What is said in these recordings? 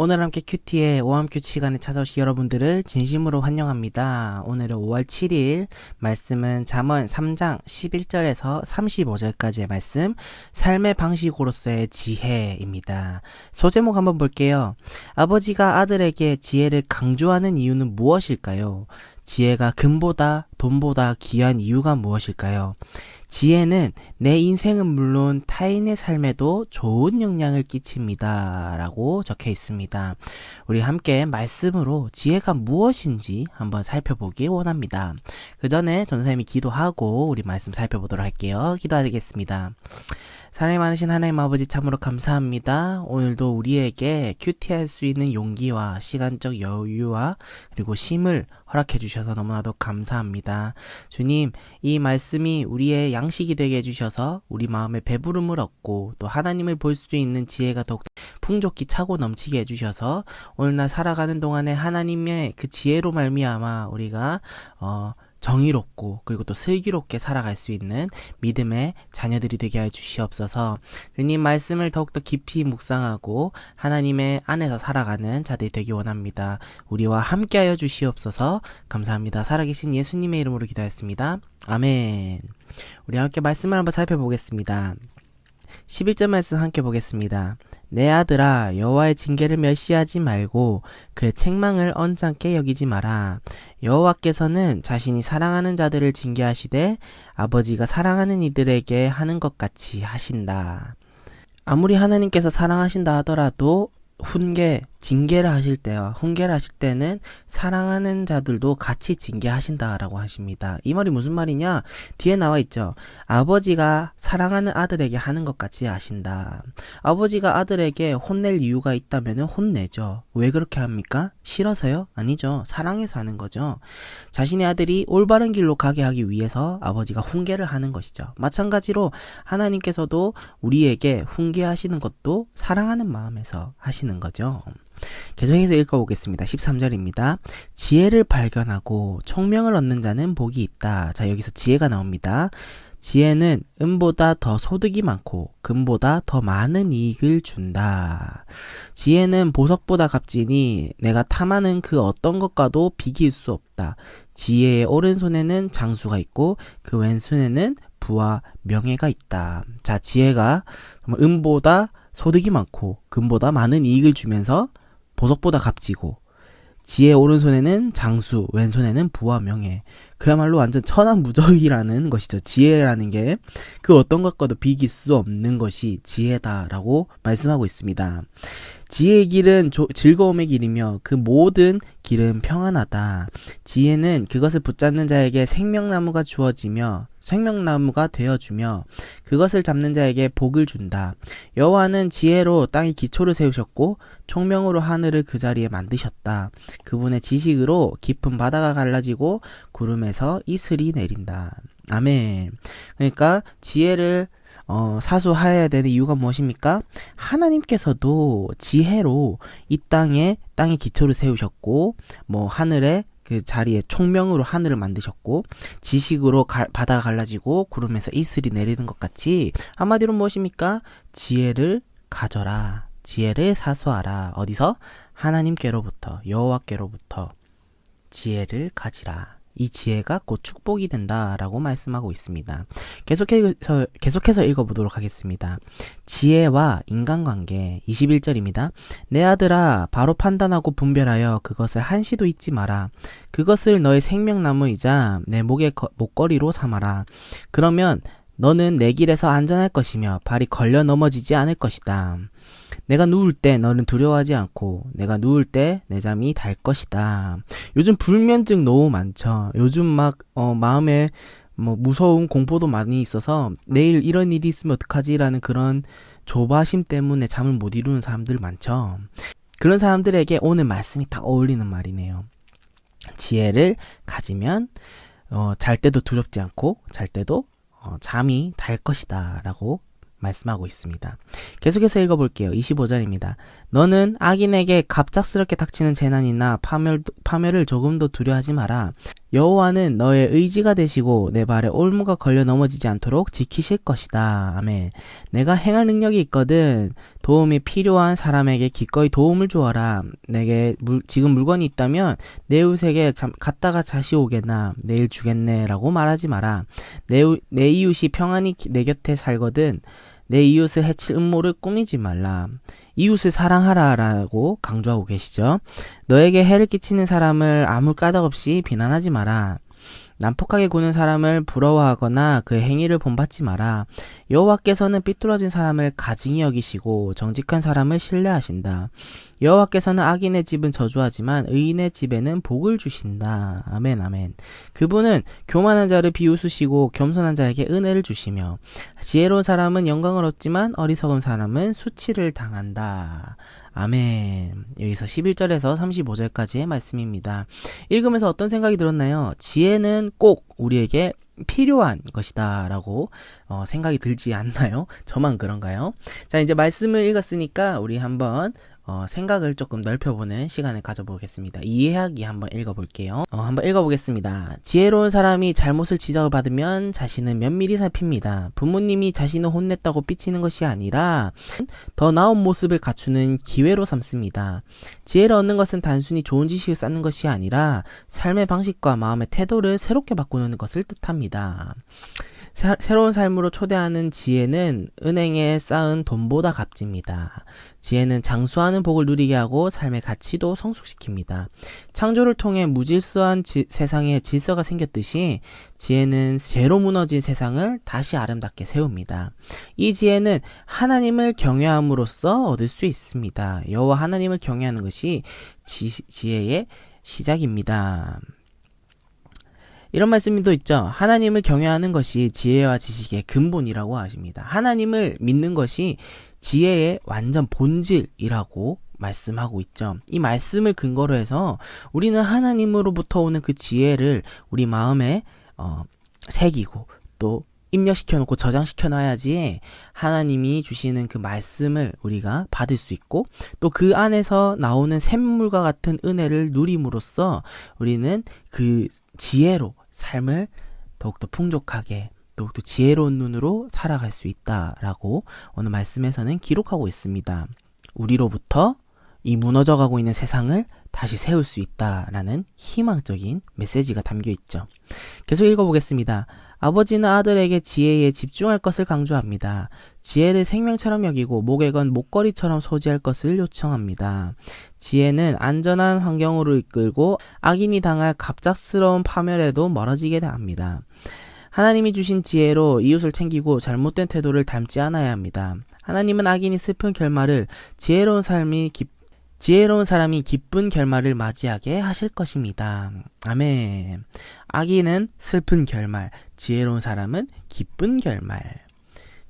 오늘 함께 큐티의 오함큐 시간에 찾아오신 여러분들을 진심으로 환영합니다. 오늘은 5월 7일 말씀은 잠언 3장 11절에서 35절까지의 말씀 삶의 방식으로서의 지혜입니다. 소제목 한번 볼게요. 아버지가 아들에게 지혜를 강조하는 이유는 무엇일까요? 지혜가 금보다 돈보다 귀한 이유가 무엇일까요? 지혜는 내 인생은 물론 타인의 삶에도 좋은 영향을 끼칩니다. 라고 적혀 있습니다. 우리 함께 말씀으로 지혜가 무엇인지 한번 살펴보기 원합니다. 그 전에 전사님이 기도하고 우리 말씀 살펴보도록 할게요. 기도하겠습니다. 사랑이 많으신 하나님 아버지 참으로 감사합니다. 오늘도 우리에게 큐티할 수 있는 용기와 시간적 여유와 그리고 심을 허락해 주셔서 너무나도 감사합니다. 주님, 이 말씀이 우리의 양식이 되게 해주셔서 우리 마음에 배부름을 얻고 또 하나님을 볼 수 있는 지혜가 더욱 풍족히 차고 넘치게 해주셔서 오늘날 살아가는 동안에 하나님의 그 지혜로 말미암아 우리가 어, 정의롭고 그리고 또 슬기롭게 살아갈 수 있는 믿음의 자녀들이 되게 해 주시옵소서. 주님 말씀을 더욱더 깊이 묵상하고 하나님의 안에서 살아가는 자들이 되기 원합니다. 우리와 함께하여 주시옵소서. 감사합니다. 살아계신 예수님의 이름으로 기도했습니다. 아멘. 우리 함께 말씀을 한번 살펴보겠습니다. 11절 말씀 함께 보겠습니다. 내 아들아 여호와의 징계를 멸시하지 말고 그의 책망을 언짢게 여기지 마라. 여호와께서는 자신이 사랑하는 자들을 징계하시되 아버지가 사랑하는 이들에게 하는 것 같이 하신다. 아무리 하나님께서 사랑하신다 하더라도 훈계, 징계를 하실 때와 훈계를 하실 때는 사랑하는 자들도 같이 징계하신다라고 하십니다. 이 말이 무슨 말이냐? 뒤에 나와 있죠. 아버지가 사랑하는 아들에게 하는 것 같이 하신다. 아버지가 아들에게 혼낼 이유가 있다면 혼내죠. 왜 그렇게 합니까? 싫어서요? 아니죠. 사랑해서 하는 거죠. 자신의 아들이 올바른 길로 가게 하기 위해서 아버지가 훈계를 하는 것이죠. 마찬가지로 하나님께서도 우리에게 훈계하시는 것도 사랑하는 마음에서 하시는 거죠. 계속해서 읽어보겠습니다. 13절입니다. 지혜를 발견하고 총명을 얻는 자는 복이 있다. 자, 여기서 지혜가 나옵니다. 지혜는 은보다 더 소득이 많고 금보다 더 많은 이익을 준다. 지혜는 보석보다 값지니 내가 탐하는 그 어떤 것과도 비길 수 없다. 지혜의 오른손에는 장수가 있고 그 왼손에는 부와 명예가 있다. 자, 지혜가 은보다 소득이 많고 금보다 많은 이익을 주면서 보석보다 값지고 지혜 오른손에는 장수, 왼손에는 부와 명예. 그야말로 완전 천하무적이라는 것이죠. 지혜라는 게 그 어떤 것과도 비길 수 없는 것이 지혜다라고 말씀하고 있습니다. 지혜의 길은 조, 즐거움의 길이며 그 모든 길은 평안하다. 지혜는 그것을 붙잡는 자에게 생명나무가 주어지며 생명나무가 되어주며 그것을 잡는 자에게 복을 준다. 여호와는 지혜로 땅의 기초를 세우셨고 총명으로 하늘을 그 자리에 만드셨다. 그분의 지식으로 깊은 바다가 갈라지고 구름에 서 이슬이 내린다. 아멘. 그러니까 지혜를 어, 사수하여야 되는 이유가 무엇입니까? 하나님께서도 지혜로 이 땅에 땅의 기초를 세우셨고 뭐 하늘에 그 자리에 총명으로 하늘을 만드셨고 지식으로 가, 바다가 갈라지고 구름에서 이슬이 내리는 것 같이 한마디로 무엇입니까? 지혜를 가져라. 지혜를 사수하라. 어디서? 하나님께로부터 여호와께로부터 지혜를 가지라. 이 지혜가 곧 축복이 된다라고 말씀하고 있습니다. 계속해서, 계속해서 읽어 보도록 하겠습니다. 지혜와 인간관계 21절입니다. 내 아들아 바로 판단하고 분별하여 그것을 한시도 잊지 마라. 그것을 너의 생명나무이자 내 목의 거, 목걸이로 삼아라. 그러면 너는 내 길에서 안전할 것이며 발이 걸려 넘어지지 않을 것이다. 내가 누울 때 너는 두려워하지 않고 내가 누울 때 내 잠이 달 것이다. 요즘 불면증 너무 많죠. 요즘 막 어, 마음에 뭐 무서운 공포도 많이 있어서 내일 이런 일이 있으면 어떡하지라는 그런 조바심 때문에 잠을 못 이루는 사람들 많죠. 그런 사람들에게 오늘 말씀이 딱 어울리는 말이네요. 지혜를 가지면 어, 잘 때도 두렵지 않고 잘 때도 어, 잠이 달 것이다 라고 말씀하고 있습니다. 계속해서 읽어볼게요. 25절입니다. 너는 악인에게 갑작스럽게 닥치는 재난이나 파멸, 파멸을 조금도 두려워하지 마라. 여호와는 너의 의지가 되시고 내 발에 올무가 걸려 넘어지지 않도록 지키실 것이다. 아멘. 내가 행할 능력이 있거든. 도움이 필요한 사람에게 기꺼이 도움을 주어라. 내게 물- 지금 물건이 있다면 내 이웃에게 잠- 갔다가 다시 오겠나 내일 주겠네라고 말하지 마라. 내, 우- 내 이웃이 평안히 기- 내 곁에 살거든. 내 이웃을 해칠 음모를 꾸미지 말라. 이웃을 사랑하라라고 강조하고 계시죠. 너에게 해를 끼치는 사람을 아무 까닭 없이 비난하지 마라. 난폭하게 구는 사람을 부러워하거나 그의 행위를 본받지 마라. 여호와께서는 삐뚤어진 사람을 가증히 여기시고 정직한 사람을 신뢰하신다. 여호와께서는 악인의 집은 저주하지만 의인의 집에는 복을 주신다. 아멘 아멘. 그분은 교만한 자를 비웃으시고 겸손한 자에게 은혜를 주시며 지혜로운 사람은 영광을 얻지만 어리석은 사람은 수치를 당한다. 아멘. 여기서 11절에서 35절까지의 말씀입니다. 읽으면서 어떤 생각이 들었나요? 지혜는 꼭 우리에게 필요한 것이다 라고 어, 생각이 들지 않나요? 저만 그런가요? 자 이제 말씀을 읽었으니까 우리 한번 어, 생각을 조금 넓혀보는 시간을 가져보겠습니다. 이해하기 한번 읽어볼게요. 어, 한번 읽어보겠습니다. 지혜로운 사람이 잘못을 지적받으면 자신은 면밀히 살핍니다. 부모님이 자신을 혼냈다고 삐치는 것이 아니라 더 나은 모습을 갖추는 기회로 삼습니다. 지혜를 얻는 것은 단순히 좋은 지식을 쌓는 것이 아니라 삶의 방식과 마음의 태도를 새롭게 바꾸는 것을 뜻합니다. 새- 새로운 삶으로 초대하는 지혜는 은행에 쌓은 돈보다 값집니다. 지혜는 장수하는 복을 누리게 하고 삶의 가치도 성숙시킵니다. 창조를 통해 무질서한 지- 세상에 질서가 생겼듯이 지혜는 죄로 무너진 세상을 다시 아름답게 세웁니다. 이 지혜는 하나님을 경외함으로써 얻을 수 있습니다. 여호와 하나님을 경외하는 것이 지, 지혜의 시작입니다. 이런 말씀도 있죠. 하나님을 경외하는 것이 지혜와 지식의 근본이라고 하십니다. 하나님을 믿는 것이 지혜의 완전 본질이라고 말씀하고 있죠. 이 말씀을 근거로 해서 우리는 하나님으로부터 오는 그 지혜를 우리 마음에 어, 새기고 또 입력시켜 놓고 저장시켜 놔야지 하나님이 주시는 그 말씀을 우리가 받을 수 있고 또 그 안에서 나오는 샘물과 같은 은혜를 누림으로써 우리는 그 지혜로 삶을 더욱더 풍족하게 더욱더 지혜로운 눈으로 살아갈 수 있다라고 오늘 말씀에서는 기록하고 있습니다. 우리로부터 이 무너져가고 있는 세상을 다시 세울 수 있다라는 희망적인 메시지가 담겨 있죠. 계속 읽어보겠습니다. 아버지는 아들에게 지혜에 집중할 것을 강조합니다. 지혜를 생명처럼 여기고 목에 건 목걸이처럼 소지할 것을 요청합니다. 지혜는 안전한 환경으로 이끌고 악인이 당할 갑작스러운 파멸에도 멀어지게 합니다. 하나님이 주신 지혜로 이웃을 챙기고 잘못된 태도를 닮지 않아야 합니다. 하나님은 악인이 슬픈 결말을 지혜로운 삶이 기, 지혜로운 사람이 기쁜 결말을 맞이하게 하실 것입니다. 아멘. 악인은 슬픈 결말, 지혜로운 사람은 기쁜 결말.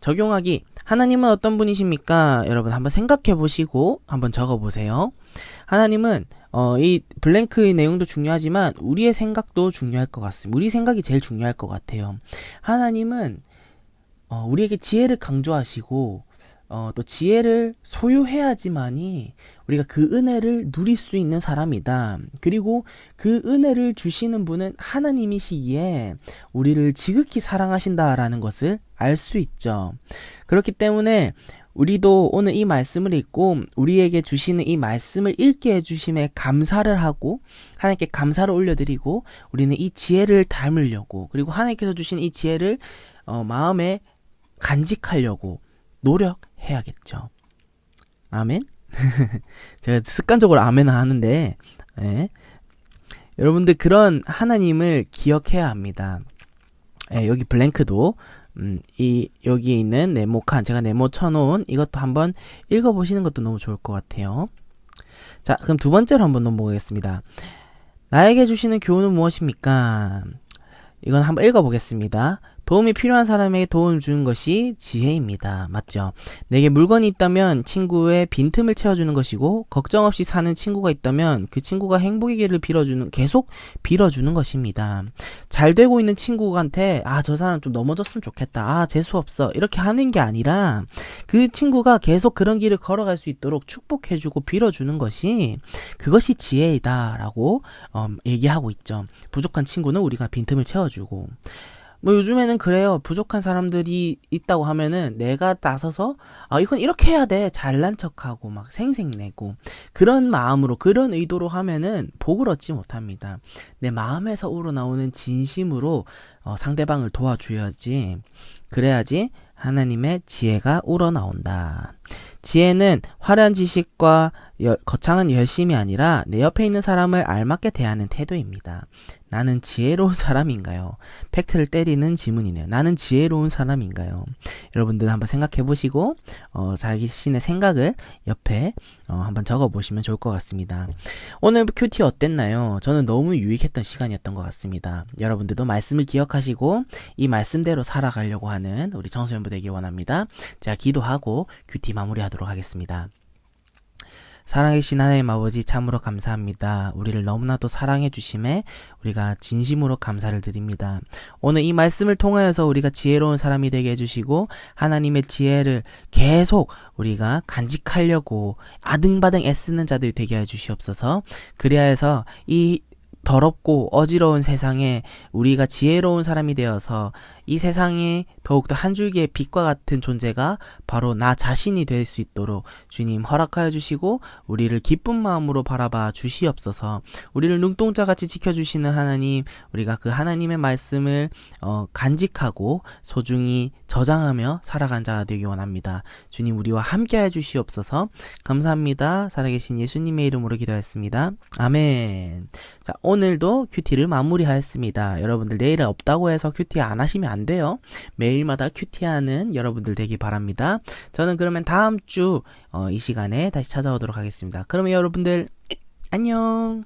적용하기. 하나님은 어떤 분이십니까? 여러분 한번 생각해 보시고 한번 적어 보세요. 하나님은 어, 이 블랭크의 내용도 중요하지만 우리의 생각도 중요할 것 같습니다. 우리 생각이 제일 중요할 것 같아요. 하나님은 어, 우리에게 지혜를 강조하시고 어, 또 지혜를 소유해야지만이 우리가 그 은혜를 누릴 수 있는 사람이다. 그리고 그 은혜를 주시는 분은 하나님이시기에 우리를 지극히 사랑하신다라는 것을 알 수 있죠. 그렇기 때문에 우리도 오늘 이 말씀을 읽고 우리에게 주시는 이 말씀을 읽게 해주심에 감사를 하고 하나님께 감사를 올려드리고 우리는 이 지혜를 닮으려고 그리고 하나님께서 주신 이 지혜를 어, 마음에 간직하려고 노력 해야겠죠. 아멘. 제가 습관적으로 아멘 하는데 예. 여러분들 그런 하나님을 기억해야 합니다. 예, 여기 블랭크도 음, 이 여기 있는 네모 칸 제가 네모 쳐놓은 이것도 한번 읽어보시는 것도 너무 좋을 것 같아요. 자, 그럼 두 번째로 한번 넘어가겠습니다. 나에게 주시는 교훈은 무엇입니까? 이건 한번 읽어보겠습니다. 도움이 필요한 사람에게 도움을 주는 것이 지혜입니다. 맞죠? 내게 물건이 있다면 친구의 빈틈을 채워주는 것이고 걱정 없이 사는 친구가 있다면 그 친구가 행복의 길을 빌어주는 계속 빌어주는 것입니다. 잘 되고 있는 친구한테 아 저 사람 좀 넘어졌으면 좋겠다. 아 재수 없어 이렇게 하는 게 아니라 그 친구가 계속 그런 길을 걸어갈 수 있도록 축복해주고 빌어주는 것이 그것이 지혜이다라고 어, 얘기하고 있죠. 부족한 친구는 우리가 빈틈을 채워주고 뭐 요즘에는 그래요. 부족한 사람들이 있다고 하면은 내가 나서서 아 이건 이렇게 해야 돼. 잘난 척하고 막 생색내고 그런 마음으로 그런 의도로 하면은 복을 얻지 못합니다. 내 마음에서 우러나오는 진심으로 어, 상대방을 도와줘야지. 그래야지 하나님의 지혜가 우러나온다. 지혜는 화려한 지식과 여- 거창한 열심이 아니라 내 옆에 있는 사람을 알맞게 대하는 태도입니다. 나는 지혜로운 사람인가요? 팩트를 때리는 지문이네요. 나는 지혜로운 사람인가요? 여러분들 한번 생각해 보시고 어, 자신의 생각을 옆에 어, 한번 적어 보시면 좋을 것 같습니다. 오늘 큐티 어땠나요? 저는 너무 유익했던 시간이었던 것 같습니다. 여러분들도 말씀을 기억하시고 이 말씀대로 살아가려고 하는 우리 청소년부 되기 원합니다. 제가 기도하고 큐티 마무리하도록 하겠습니다. 사랑해주신 하나님 아버지 참으로 감사합니다. 우리를 너무나도 사랑해 주심에 우리가 진심으로 감사를 드립니다. 오늘 이 말씀을 통하여서 우리가 지혜로운 사람이 되게 해주시고 하나님의 지혜를 계속 우리가 간직하려고 아등바등 애쓰는 자들이 되게 해주시옵소서. 그리하여서 이 더럽고 어지러운 세상에 우리가 지혜로운 사람이 되어서 이 세상에 더욱더 한 줄기의 빛과 같은 존재가 바로 나 자신이 될 수 있도록 주님 허락하여 주시고 우리를 기쁜 마음으로 바라봐 주시옵소서. 우리를 눈동자 같이 지켜주시는 하나님, 우리가 그 하나님의 말씀을 어, 간직하고 소중히 저장하며 살아간 자가 되기 원합니다. 주님 우리와 함께 해 주시옵소서. 감사합니다. 살아계신 예수님의 이름으로 기도했습니다. 아멘. 자 오늘 도 큐티를 마무리하였습니다. 여러분들 내일은 없다고 해서 큐티 안 하시면 안 돼요. 매일마다 큐티하는 여러분들 되기 바랍니다. 저는 그러면 다음 주 어, 이 시간에 다시 찾아오도록 하겠습니다. 그러면 여러분들 안녕.